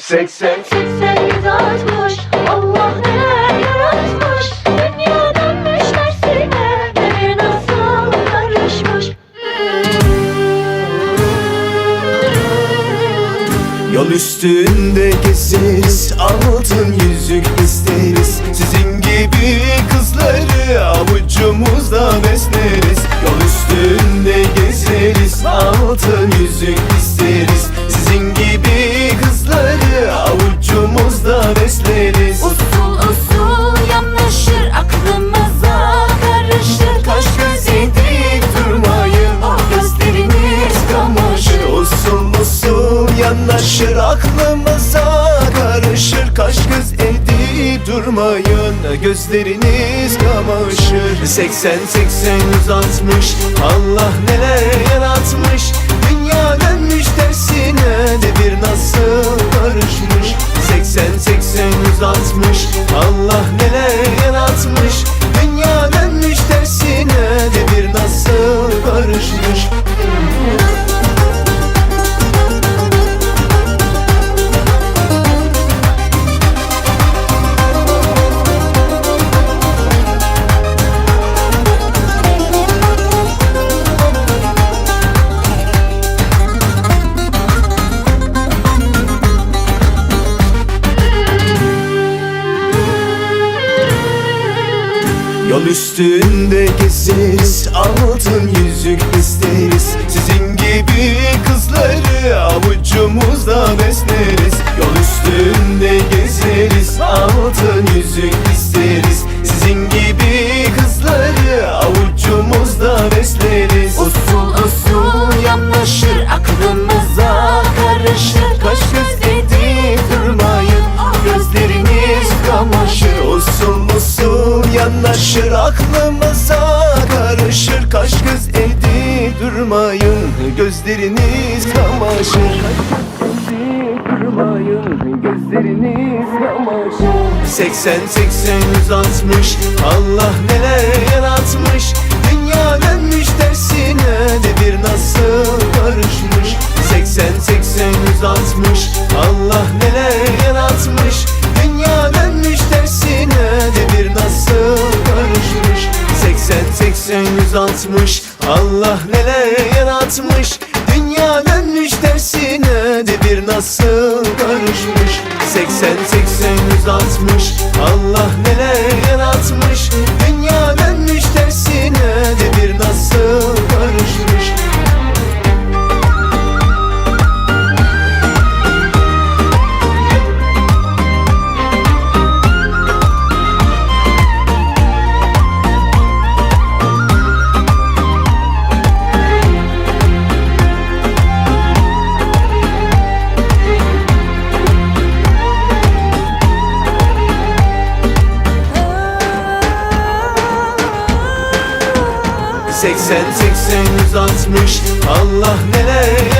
Seksen. Seksen yüz altmış. Allah neler yaratmış. Dünya dönmüş tersine Devir nasıl karışmış? Yol üstünde gezeriz Altın yüzük isteriz. Sizin gibi kızları Avucumuzda besleriz gözleriniz kamaşır. 80 80 160 Allah neler yaratmış. Dünya dönmüş tersine devir nasıl karışmış 80 80 160 Allah neler yaratmış. Dünya dönmüş tersine devir nasıl karışmış Yol üstünde gezeriz Altın yüzük isteriz. Sizin gibi kızları Avucumuzda besleriz. Yol üstünde gezeriz. Altın yüzük isteriz. Sizin gibi kızları Avucumuzda besleriz. Usul usul yanaşır aklımıza karışır. Kaş göz edip durmayın. Gözleriniz kamaşır yanaşır aklımıza karışır Kaş göz edip durmayın gözleriniz kamaşır. Durmayın gözleriniz kamaşır. 80 80 160 Allah 160 Allah neler yaratmış. Dünya dönmüş tersine devir nasıl karışmış. 80 80 160 Allah neler yaratmış. Dünya Seksen yüz altmış. Allah neler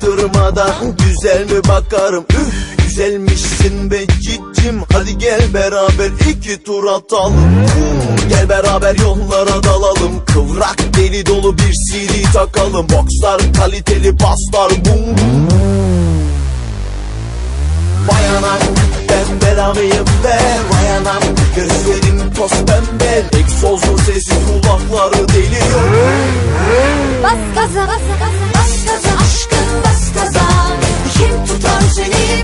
çaktırmadan Güzel mi bakarım? Üf güzelmişsin be cicim. Hadi gel beraber iki tur atalım. Gel beraber yollara dalalım. Kıvrak deli dolu bir CD takalım. Boxlar kaliteli baslar. Bum. Anam ben belamıyım be? Vay anam gözlerim toz pembe. Egzozun sesi kulakları deliyor. Bas gaza bas gaza gaza aşkım bas gaza Kim tutar seni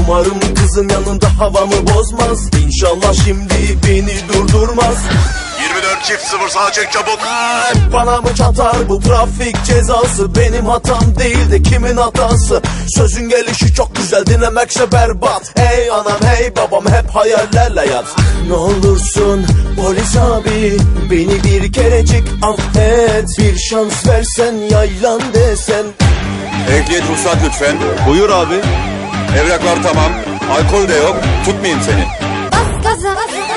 Umarım kızın yanında havamı bozmaz. İnşallah şimdi beni durdurmaz. 24 çift sıfır sağa çek çabuk. Bana mı çatar bu trafik cezası? Benim hatam değil de kimin hatası? Sözün gelişi çok güzel dinlemekse berbat. Hey anam hey babam hep hayallerle yat. Ne olursun polis abi Beni bir kerecik affet. Bir şans versen yaylan desen. Ehliyet ruhsat lütfen. Buyur abi Evraklar tamam. Alkol de yok. Tutmayayım seni. Bas gaza bas bas